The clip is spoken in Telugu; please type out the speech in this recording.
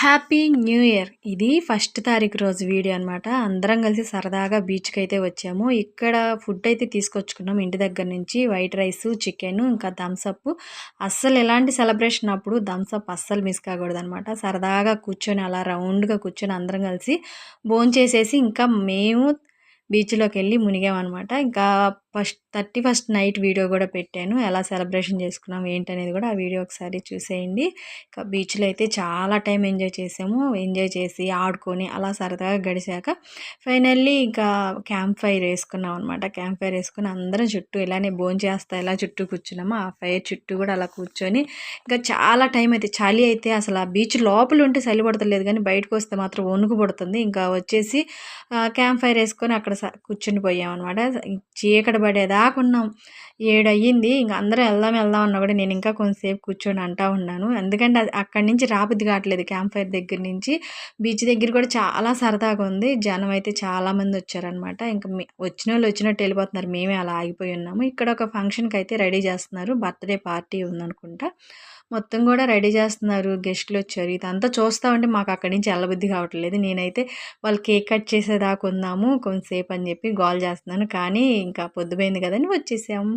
Happy new year. ఇది ఫస్ట్ తారీఖు రోజు వీడియో అనమాట అందరం కలిసి సరదాగా బీచ్కి అయితే వచ్చాము. ఇక్కడ ఫుడ్ అయితే తీసుకొచ్చుకున్నాం ఇంటి దగ్గర నుంచి. వైట్ రైస్ చికెన్ ఇంకా థమ్స్అప్ అస్సలు ఎలాంటి సెలబ్రేషన్ అప్పుడు థమ్స్అప్ అస్సలు మిస్ కాకూడదు అనమాట సరదాగా కూర్చొని అలా రౌండ్గా కూర్చొని అందరం కలిసి భోంచేసేసి ఇంకా మేము బీచ్లోకి వెళ్ళి మునిగామన్నమాట. ఇంకా first thirty first night video కూడా పెట్టాను. ఎలా సెలబ్రేషన్ చేసుకున్నాం ఏంటనేది కూడా ఆ వీడియో ఒకసారి చూసేయండి. ఇంకా బీచ్లో అయితే చాలా టైం ఎంజాయ్ చేసాము. ఎంజాయ్ చేసి ఆడుకొని అలా సరదాగా గడిచాక ఫైనల్లీ ఇంకా క్యాంప్ ఫైర్ వేసుకున్నాం అనమాట క్యాంప్ ఫైర్ వేసుకుని అందరం చుట్టూ ఇలానే భోజనం చేస్తా ఇలా చుట్టూ కూర్చున్నాము ఆ ఫైర్ చుట్టూ కూడా అలా కూర్చొని ఇంకా చాలా టైం అయితే చలి అయితే అసలు ఆ బీచ్ లోపల ఉంటే చలి పడతలేదు కానీ బయటకు వస్తే మాత్రం వణుకు పడుతుంది. ఇంకా వచ్చేసి క్యాంప్ ఫైర్ వేసుకొని అక్కడ కూర్చుని పోయామన్నమాట చీకటి పడేదాకా ఉన్నాం. ఏడు అయ్యింది ఇంక అందరూ వెళ్దాం వెళ్దాం అన్నా కూడా నేను ఇంకా కొంతసేపు కూర్చొని అంటా ఉన్నాను. ఎందుకంటే అది అక్కడి నుంచి రాబుద్ది కావట్లేదు క్యాంప్ ఫైర్ దగ్గర నుంచి. బీచ్ దగ్గర కూడా చాలా సరదాగా ఉంది. జనం అయితే చాలామంది వచ్చారనమాట ఇంకా వచ్చిన వాళ్ళు వచ్చినట్టు వెళ్ళిపోతున్నారు. మేమే అలా ఆగిపోయి ఉన్నాము. ఇక్కడ ఒక ఫంక్షన్కి అయితే రెడీ చేస్తున్నారు. బర్త్డే పార్టీ ఉందనుకుంటా. మొత్తం కూడా రెడీ చేస్తున్నారు. గెస్ట్లు వచ్చారు. ఇదంతా చూస్తూ ఉంటే మాకు అక్కడి నుంచి వెళ్ళబుద్ధి కావట్లేదు. నేనైతే వాళ్ళు కేక్ కట్ చేసేదాకా ఉందాము కొంతసేపు అని చెప్పి గోల్ చేస్తున్నాను. కానీ ఇంకా పొద్దుపోయింది కదని వచ్చేసాము.